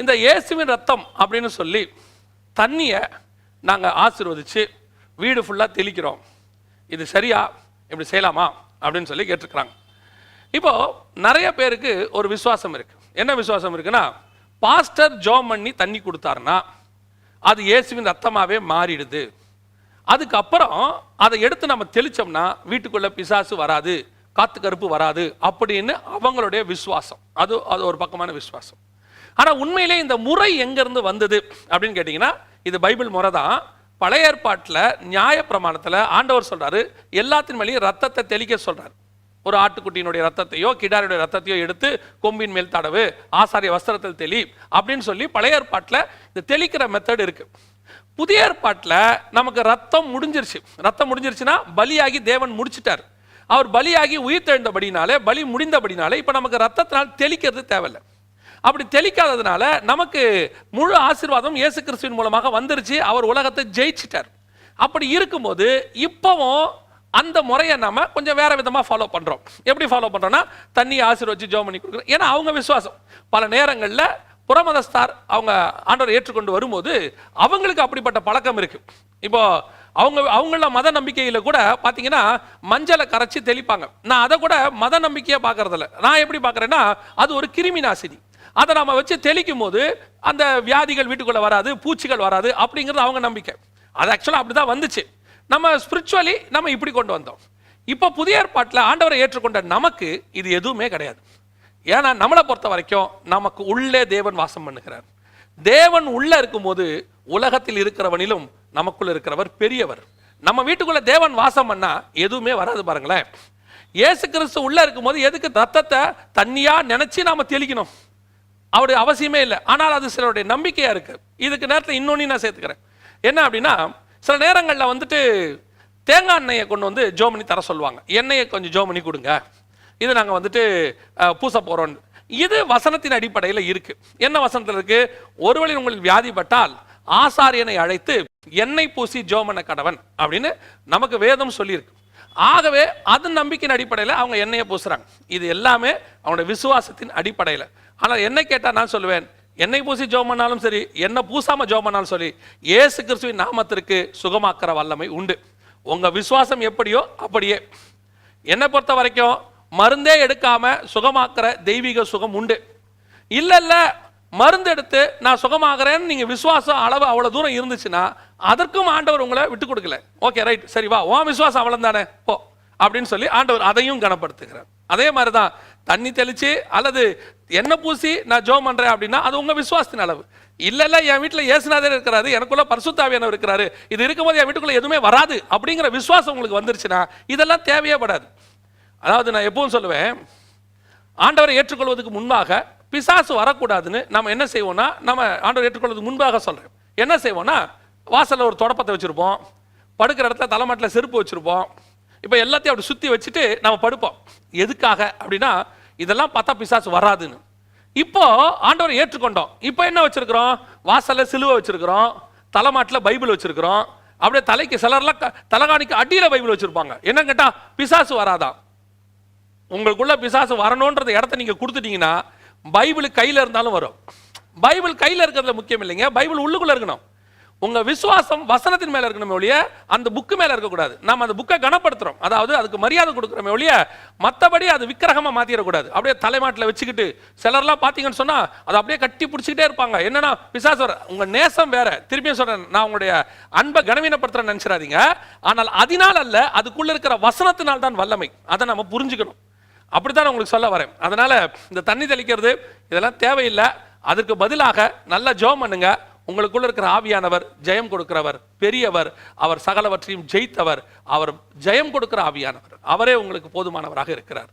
இந்த இயேசுவின் ரத்தம் அப்படின்னு சொல்லி தண்ணியை நாங்கள் ஆசிர்வதித்து வீடு ஃபுல்லாக தெளிக்கிறோம். இது சரியா? இப்படி செய்யலாமா? அப்படின்னு சொல்லி கேட்டிருக்கிறாங்க. இப்போது நிறைய பேருக்கு ஒரு விசுவாசம் இருக்குது என்ன விசுவாசம் இருக்குன்னா பாஸ்டர் ஜோம் பண்ணி தண்ணி கொடுத்தாருன்னா அது இயேசுவின் ரத்தமாகவே மாறிடுது. அதுக்கப்புறம் அதை எடுத்து நம்ம தெளிச்சோம்னா வீட்டுக்குள்ளே பிசாசு வராது காத்து கருப்பு வராது அப்படின்னு அவங்களுடைய விசுவாசம். அது அது ஒரு பக்கமான விசுவாசம். ஆனால் உண்மையிலே இந்த முறை எங்கேருந்து வந்தது அப்படின்னு கேட்டிங்கன்னா இது பைபிள் முறை தான் பழைய ஏற்பாட்டில் நியாய பிரமாணத்தில் ஆண்டவர் சொல்கிறாரு எல்லாத்தின் மேலேயும் ரத்தத்தை தெளிக்க சொல்கிறார் ஒரு ஆட்டுக்குட்டியினுடைய ரத்தத்தையோ கிடாரியுடைய ரத்தத்தையோ எடுத்து கொம்பின் மேல் தடவு ஆசாரிய வஸ்திரத்தில் தெளி அப்படின்னு சொல்லி பழைய ஏற்பாட்டில் இந்த தெளிக்கிற மெத்தட் இருக்குது புதிய ஏற்பாட்டில் நமக்கு ரத்தம் முடிஞ்சிருச்சு. ரத்தம் முடிஞ்சிருச்சுன்னா பலியாகி தேவன் முடிச்சிட்டார். அவர் பலியாகி உயிர் தெழுந்தபடினாலே பலி முடிந்தபடினாலே இப்போ நமக்கு ரத்தத்தினால் தெளிக்கிறது தேவையில்லை. அப்படி தெளிக்காததுனால நமக்கு முழு ஆசீர்வாதம் இயேசு கிறிஸ்துவின் மூலமாக வந்துருச்சு. அவர் உலகத்தை ஜெயிச்சிட்டார். அப்படி இருக்கும்போது இப்போவும் அந்த முறையை நம்ம கொஞ்சம் வேற விதமாக ஃபாலோ பண்ணுறோம் எப்படி ஃபாலோ பண்ணுறோம்னா தண்ணியை ஆசீர்வச்சு ஜோம் பண்ணி கொடுக்குறோம். ஏன்னா அவங்க விசுவாசம். பல நேரங்களில் புறமதஸ்தார் அவங்க ஆண்டவர் ஏற்றுக்கொண்டு வரும்போது அவங்களுக்கு அப்படிப்பட்ட பழக்கம் இருக்குது இப்போ அவங்க அவங்கள மத நம்பிக்கையில் கூட பார்த்தீங்கன்னா மஞ்சளை கரைச்சி தெளிப்பாங்க. நான் அதை கூட மத நம்பிக்கையாக பார்க்கறதில்ல நான் எப்படி பார்க்குறேன்னா அது ஒரு கிருமி நாசினி. அதை நம்ம வச்சு தெளிக்கும் போது அந்த வியாதிகள் வீட்டுக்குள்ள வராது பூச்சிகள் வராது அப்படிங்கிறது அவங்க நம்பிக்கை. அது ஆக்சுவலாக அப்படி தான் வந்துச்சு. நம்ம ஸ்பிரிச்சுவலி நம்ம இப்படி கொண்டு வந்தோம். இப்போ புதிய ஏற்பாட்டில் ஆண்டவரை ஏற்றுக்கொண்ட நமக்கு இது எதுவுமே கிடையாது. ஏன்னா நம்மளை பொறுத்த வரைக்கும் நமக்கு உள்ளே தேவன் வாசம் பண்ணுகிறார். தேவன் உள்ள இருக்கும்போது உலகத்தில் இருக்கிறவனிலும் நமக்குள்ள இருக்கிறவர் பெரியவர். நம்ம வீட்டுக்குள்ள தேவன் வாசம் பண்ணா எதுவுமே வராது பாருங்களேன். இயேசு கிறிஸ்து உள்ள இருக்கும்போது எதுக்கு ரத்தத்தை தண்ணியா நினைச்சு நாம தெளிக்கணும்? அவருடைய அவசியமே இல்லை. ஆனால் அது சிலருடைய நம்பிக்கையாக இருக்கு. இதுக்கு நேரத்தில் இன்னொன்னு நான் சேர்த்துக்கிறேன். என்ன அப்படின்னா சில நேரங்களில் வந்துட்டு தேங்காய் எண்ணெயை கொண்டு வந்து ஜோ பண்ணி தர சொல்லுவாங்க. எண்ணெயை கொஞ்சம் ஜோ பண்ணி கொடுங்க. இது நாங்கள் வந்துட்டு பூச போகிறோம் இது வசனத்தின் அடிப்படையில் இருக்கு. என்ன வசனத்தில் இருக்கு? ஒருவழில் உங்கள் வியாதிப்பட்டால் ஆசாரியனை அழைத்து எண்ணெய் பூசி ஜோமன கடவன் அப்படின்னு நமக்கு வேதம் சொல்லியிருக்கு. ஆகவே அது நம்பிக்கையின் அடிப்படையில் அவங்க எண்ணெயை பூசுகிறாங்க இது எல்லாமே அவனுடைய விசுவாசத்தின் அடிப்படையில். ஆனால் என்ன கேட்டால் நான் சொல்லுவேன் எண்ணெய் பூசி ஜோம் பண்ணாலும் சரி எண்ணெய் பூசாம ஜோம் பண்ணாலும் சரி ஏசு கிறிஸ்துவின் நாமத்திற்கு சுகமாக்குற வல்லமை உண்டு. உங்க விசுவாசம் எப்படியோ அப்படியே. என்னை பொறுத்த வரைக்கும் மருந்தே எடுக்காம சுகமாக்குற தெய்வீக சுகம் உண்டு. இல்லை இல்லை மருந்து எடுத்து நான் சுகமாகறேன்னு நீங்க விசுவாசம் அளவு அவ்வளோ தூரம் இருந்துச்சுன்னா அதற்கும் ஆண்டவர் உங்களை விட்டு கொடுக்கல. ஓகே ரைட் சரி வா. உன் விசுவாசம் அவ்வளோ தானே? போ. அப்படின்னு சொல்லி ஆண்டவர் அதையும் கனப்படுத்துகிறார். அதே மாதிரி தான் தண்ணி தெளிச்சு அல்லது எண்ணெய் பூசி நான் ஜோம் பண்ணுறேன் அப்படின்னா அது உங்கள் விசுவாசத்தின் அளவு. இல்லை இல்லை என் வீட்டில் ஏசுனாதே இருக்கிறாரு எனக்குள்ள பரிசுத்தாவியானவர் இருக்கிறாரு. இது இருக்கும்போது என் வீட்டுக்குள்ளே எதுவுமே வராது அப்படிங்கிற விசுவாசம் உங்களுக்கு வந்துருச்சுன்னா இதெல்லாம் தேவையே படாது. அதாவது நான் எப்பவும் சொல்லுவேன் ஆண்டவரை ஏற்றுக்கொள்வதற்கு முன்பாக பிசாசு வரக்கூடாதுன்னு நம்ம என்ன செய்வோம்னா நம்ம ஆண்டவர் ஏற்றுக்கொள்வதற்கு முன்பாக சொல்கிறேன் என்ன செய்வோம்னா வாசலில் ஒரு தொடப்பத்தை வச்சுருப்போம். படுக்கிற இடத்துல தலைமாட்டில் செருப்பு வச்சுருப்போம். இப்போ எல்லாத்தையும் அப்படி சுற்றி வச்சுட்டு நம்ம படுப்போம். எதுக்காக அப்படின்னா இதெல்லாம் பார்த்தா பிசாசு வராதுன்னு. இப்போ ஆண்டவரை ஏற்றுக்கொண்டோம். இப்போ என்ன வச்சுருக்குறோம்? வாசலில் சிலுவை வச்சிருக்கிறோம். தலைமாட்டில் பைபிள் வச்சுருக்குறோம். அப்படியே தலைக்கு சிலர்லாம் க- தலகாணிக்கு அடியில் பைபிள் வச்சுருப்பாங்க. என்ன கேட்டால் பிசாசு வராதான் உங்களுக்குள்ள பிசாசு வரணுன்ற இடத்த நீங்கள் கொடுத்துட்டீங்கன்னா பைபிள் கையில் இருந்தாலும் வரும். பைபிள் கையில் இருக்கிறதுல முக்கியம் இல்லைங்க. பைபிள் உள்ளுக்குள்ளே இருக்கணும். உங்கள் விசுவாசம் வசனத்தின் மேலே இருக்கணுமே ஒழிய அந்த புக்கு மேலே இருக்கக்கூடாது. நம்ம அந்த புக்கை கனப்படுத்துகிறோம் அதாவது அதுக்கு மரியாதை கொடுக்குறோமே ஒழிய மற்றபடி அது விக்கிரகமாக மாற்றிடக்கூடாது அப்படியே தலைமாட்டில் வச்சுக்கிட்டு சிலர்லாம் பார்த்தீங்கன்னு சொன்னால் அதை அப்படியே கட்டி பிடிச்சிக்கிட்டே இருப்பாங்க. என்னன்னா பிசாசு உங்கள் நேசம் வேற. திருப்பியும் சொல்கிறேன் நான் உங்களுடைய அன்பை கனவீனப்படுத்துறேன்னு நினைச்சிடாதீங்க. ஆனால் அதனால் அல்ல அதுக்குள்ளே இருக்கிற வசனத்தினால் தான் வல்லமை. அதை நம்ம புரிஞ்சுக்கணும். அப்படித்தான் நான் உங்களுக்கு சொல்ல வரேன். அதனால் இந்த தண்ணி தெளிக்கிறது இதெல்லாம் தேவையில்லை. அதற்கு பதிலாக நல்லா ஜெபம் பண்ணுங்கள் உங்களுக்குள்ள இருக்கிற ஆவியானவர் ஜெயம் கொடுக்கிறவர் பெரியவர் அவர் சகலவற்றையும் ஜெயித்தவர் அவர் ஜெயம் கொடுக்கிற ஆவியானவர். அவரே உங்களுக்கு போதுமானவராக இருக்கிறார்.